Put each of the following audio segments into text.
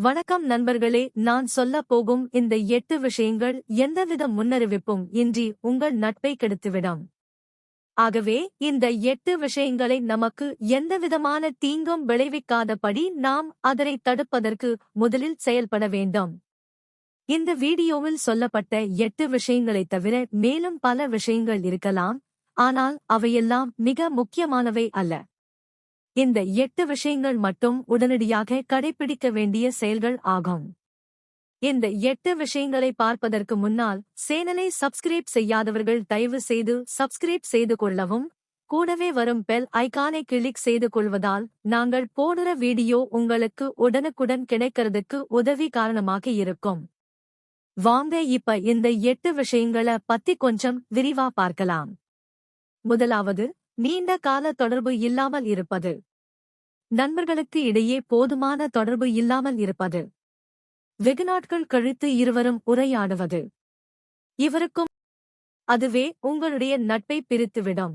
வணக்கம் நண்பர்களே நான் சொல்லப் போகும் இந்த எட்டு விஷயங்கள் எந்தவித முன்னறிவிப்பும் இன்றி உங்கள் நட்பை கெடுத்துவிடும். ஆகவே இந்த எட்டு விஷயங்களை நமக்கு எந்தவிதமான தீங்கும் விளைவிக்காதபடி நாம் அதனை தடுப்பதற்கு முதலில் செயல்பட வேண்டும். இந்த வீடியோவில் சொல்லப்பட்ட எட்டு விஷயங்களைத் தவிர மேலும் பல விஷயங்கள் இருக்கலாம் ஆனால் அவையெல்லாம் மிக முக்கியமானவை அல்ல. இந்த எட்டு விஷயங்கள் மட்டும் உடனடியாக கடைபிடிக்க வேண்டிய செயல்கள் ஆகும். இந்த எட்டு விஷயங்களை பார்ப்பதற்கு முன்னால் சேனலை சப்ஸ்கிரைப் செய்யாதவர்கள் தயவு செய்து சப்ஸ்கிரைப் செய்து கொள்ளவும் கூடவே வரும் பெல் ஐகானை கிளிக் செய்து கொள்வதால் நாங்கள் போடுற வீடியோ உங்களுக்கு உடனுக்குடன் கிடைக்கிறதுக்கு உதவி காரணமாக இருக்கும். வாங்க இப்ப இந்த எட்டு விஷயங்கள பத்தி கொஞ்சம் விரிவா பார்க்கலாம். முதலாவது நீண்ட கால தொடர்பு இல்லாமல் இருப்பது. நண்பர்களுக்கு இடையே போதுமான தொடர்பு இல்லாமல் இருப்பது. வெகு நாட்கள் கழித்து இருவரும் உரையாடுவது. இவருக்கும் அதுவே உங்களுடைய நட்பை பிரித்துவிடும்.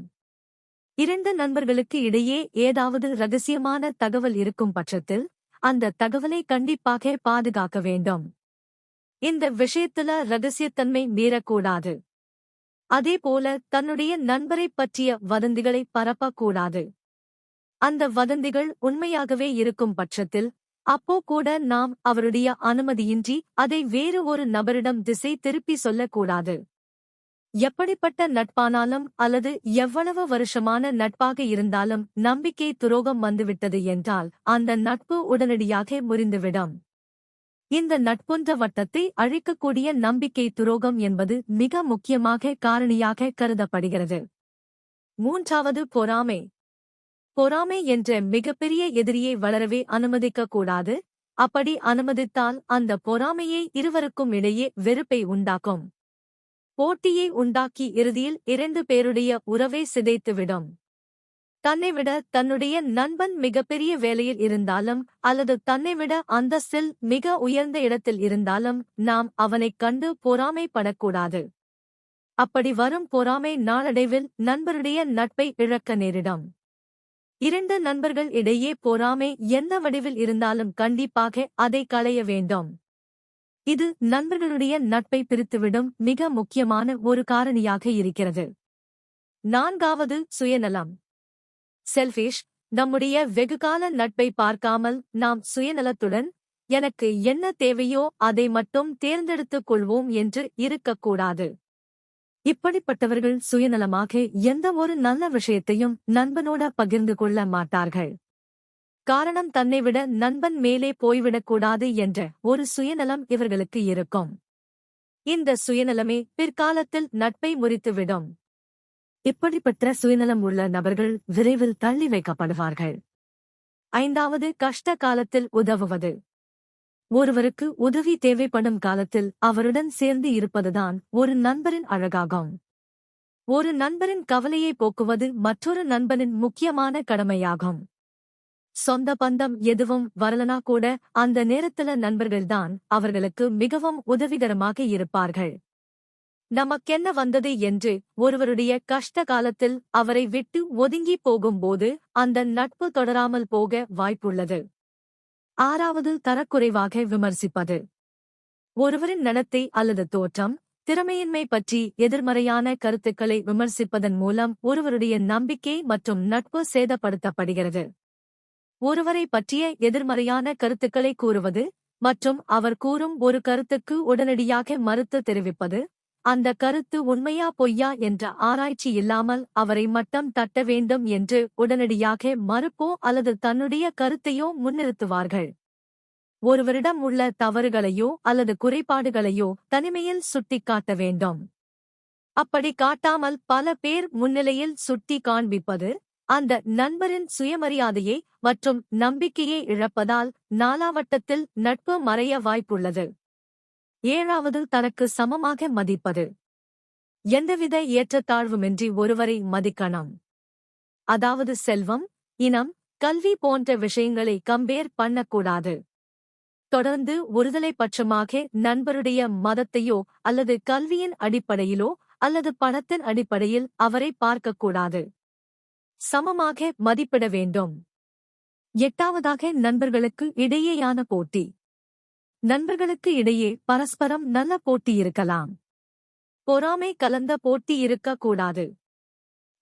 இரண்டு நண்பர்களுக்கு இடையே ஏதாவது ரகசியமான தகவல் இருக்கும் பட்சத்தில் அந்த தகவலை கண்டிப்பாக பாதுகாக்க வேண்டும். இந்த விஷயத்துல ரகசியத்தன்மை மீறக்கூடாது. அதேபோல தன்னுடைய நண்பரைப் பற்றிய வதந்திகளை பரப்பக்கூடாது. அந்த வதந்திகள் உண்மையாகவே இருக்கும் பட்சத்தில் அப்போ கூட நாம் அவருடைய அனுமதியின்றி அதை வேறு ஒரு நபரிடம் திசை திருப்பி சொல்லக்கூடாது. எப்படிப்பட்ட நட்பானாலும் அல்லது எவ்வளவு வருஷமான நட்பாக இருந்தாலும் நம்பிக்கை துரோகம் வந்துவிட்டது என்றால் அந்த நட்பு உடனடியாக முறிந்துவிடும். இந்த நட்புன்ற வட்டத்தை அழிக்கக்கூடிய நம்பிக்கை துரோகம் என்பது மிக முக்கியமாக காரணியாக கருதப்படுகிறது. மூன்றாவது பொறாமை. பொறாமை என்ற மிகப்பெரிய எதிரியை வளரவே அனுமதிக்க கூடாது அப்படி அனுமதித்தால் அந்த பொறாமையை இருவருக்கும் இடையே வெறுப்பை உண்டாக்கும். போட்டியை உண்டாக்கி இறுதியில் இரண்டு பேருடைய உறவை சிதைத்துவிடும். தன்னைவிட தன்னுடைய நண்பன் மிகப்பெரிய வேலையில் இருந்தாலும் அல்லது தன்னைவிட அந்தஸ்தில் மிக உயர்ந்த இடத்தில் இருந்தாலும் நாம் அவனைக் கண்டு பொறாமைப்படக்கூடாது. அப்படி வரும் பொறாமை நாளடைவில் நண்பருடைய நட்பை இழக்க நேரிடும். இரண்டு நண்பர்கள் இடையே போராமை எந்த வடிவில் இருந்தாலும் கண்டிப்பாக அதை களைய வேண்டும். இது நண்பர்களுடைய நட்பை பிரித்துவிடும் மிக முக்கியமான ஒரு காரணியாக இருக்கிறது. நான்காவது சுயநலம். செல்ஃபிஷ் நம்முடைய வெகுகால நட்பை பார்க்காமல் நாம் சுயநலத்துடன் எனக்கு என்ன தேவையோ அதை மட்டும் தேர்ந்தெடுத்துக் கொள்வோம் என்று இருக்கக்கூடாது. இப்படிப்பட்டவர்கள் சுயநலமாக எந்த ஒரு நல்ல விஷயத்தையும் நண்பனோட பகிர்ந்து கொள்ள மாட்டார்கள். காரணம் தன்னை விட நண்பன் மேலே போய்விடக்கூடாது என்ற ஒரு சுயநலம் இவர்களுக்கு இருக்கும். இந்த சுயநலமே பிற்காலத்தில் நட்பை முறித்துவிடும். இப்படிப்பட்ட சுயநலம் உள்ள நபர்கள் விரைவில் தள்ளி வைக்கப்படுவார்கள். ஐந்தாவது கஷ்ட காலத்தில் உதவுவது. ஒருவருக்கு உதவி தேவைப்படும் காலத்தில் அவருடன் சேர்ந்து இருப்பதுதான் ஒரு நண்பரின் அழகாகும். ஒரு நண்பரின் கவலையை போக்குவது மற்றொரு நண்பனின் முக்கியமான கடமையாகும். சொந்த பந்தம் எதுவும் வரலனா கூட அந்த நேரத்துல நண்பர்கள்தான் அவர்களுக்கு மிகவும் உதவிகரமாக இருப்பார்கள். நமக்கென்ன வந்தது என்று ஒருவருடைய கஷ்ட காலத்தில் அவரை விட்டு ஒதுங்கி போகும்போது அந்த நட்பு தொடராமல் போக வாய்ப்புள்ளது. ஆறாவது தரக்குறைவாக விமர்சிப்பது. ஒருவரின் நடத்தை அல்லது தோற்றம் திறமையின்மை பற்றி எதிர்மறையான கருத்துக்களை விமர்சிப்பதன் மூலம் ஒருவருடைய நம்பிக்கை மற்றும் நட்பு சேதப்படுத்தப்படுகிறது. ஒருவரை பற்றிய எதிர்மறையான கருத்துக்களை கூறுவது மற்றும் அவர் கூறும் ஒரு கருத்துக்கு உடனடியாக மறுத்து தெரிவிப்பது அந்த கருத்து உண்மையா பொய்யா என்ற ஆராய்ச்சி இல்லாமல் அவரை மட்டம் தட்ட வேண்டும் என்று உடனடியாக மறுப்போ அல்லது தன்னுடைய கருத்தையோ முன்னிறுத்துவார்கள். ஒருவரிடம் உள்ள தவறுகளையோ அல்லது குறைபாடுகளையோ தனிமையில் சுட்டிக்காட்ட வேண்டும். அப்படி காட்டாமல் பல பேர் முன்னிலையில் சுட்டி காண்பிப்பது அந்த நண்பரின் சுயமரியாதையை மற்றும் நம்பிக்கையை இழப்பதால் நாலாவட்டத்தில் நட்பு மறைய வாய்ப்புள்ளது. ஏழாவது தனக்கு சமமாக மதிப்பது. எந்தவித ஏற்றத்தாழ்வுமின்றி ஒருவரை மதிக்கணும் அதாவது செல்வம் இனம் கல்வி போன்ற விஷயங்களை கம்பேர் பண்ணக்கூடாது. தொடர்ந்து ஒருதலை பட்சமாக நண்பருடைய மதத்தையோ அல்லது கல்வியின் அடிப்படையிலோ அல்லது பணத்தின் அடிப்படையில் அவரை பார்க்கக்கூடாது. சமமாக மதிப்பிட வேண்டும். எட்டாவதாக நண்பர்களுக்கு இடையேயான போட்டி. நண்பர்களுக்கு இடையே பரஸ்பரம் நல்ல போட்டி இருக்கலாம். பொறாமை கலந்த போட்டி இருக்கக்கூடாது.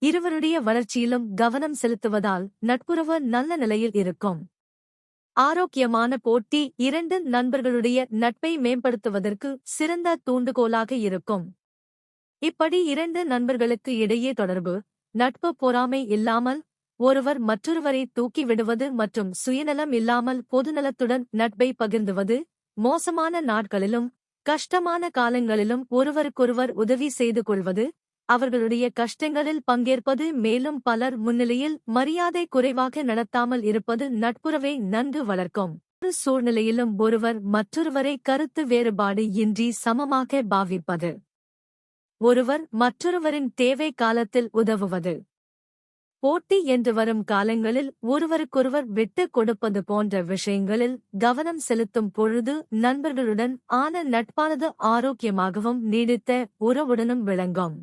இருவருடைய வளர்ச்சியிலும் கவனம் செலுத்துவதால் நட்புறவு நல்ல நிலையில் இருக்கும். ஆரோக்கியமான போட்டி இரண்டு நண்பர்களுடைய நட்பை மேம்படுத்துவதற்கு சிறந்த தூண்டுகோலாக இருக்கும். இப்படி இரண்டு நண்பர்களுக்கு இடையே தொடர்பு நட்பு பொறாமை இல்லாமல் ஒருவர் மற்றொருவரை தூக்கி விடுவது மற்றும் சுயநலம் இல்லாமல் பொதுநலத்துடன் நட்பை பகிர்ந்துவது மோசமான நாட்களிலும் கஷ்டமான காலங்களிலும் ஒருவருக்கொருவர் உதவி செய்து கொள்வது அவர்களுடைய கஷ்டங்களில் பங்கேற்பது மேலும் பலர் முன்னிலையில் மரியாதை குறைவாக நடத்தாமல் இருப்பது நட்புறவை நன்கு வளர்க்கும். ஒரு சூழ்நிலையிலும் ஒருவர் மற்றொருவரை கருத்து வேறுபாடு இன்றி சமமாக பாவிப்பது. ஒருவர் மற்றொருவரின் தேவை காலத்தில் உதவுவது. போட்டி என்று வரும் காலங்களில் ஒருவருக்கொருவர் விட்டுக் கொடுப்பது போன்ற விஷயங்களில் கவனம் செலுத்தும் பொழுது நண்பர்களுடன் ஆன நட்பானது ஆரோக்கியமாகவும் நீடித்த உறவுடனும் விளங்கும்.